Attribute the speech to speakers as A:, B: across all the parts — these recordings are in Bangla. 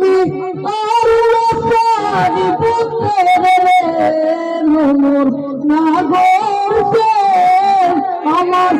A: আমি আমার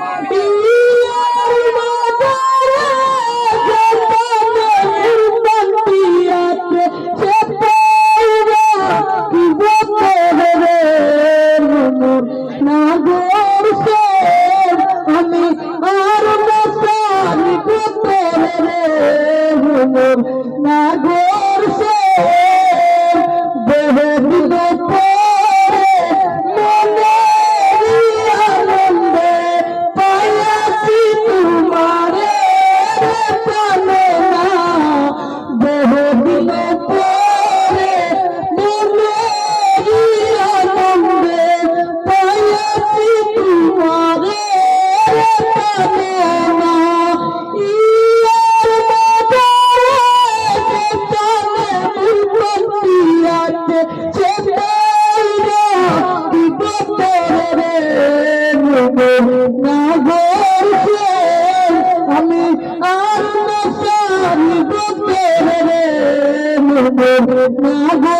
A: না গোছে আমি আত্মসারি গোতে রে না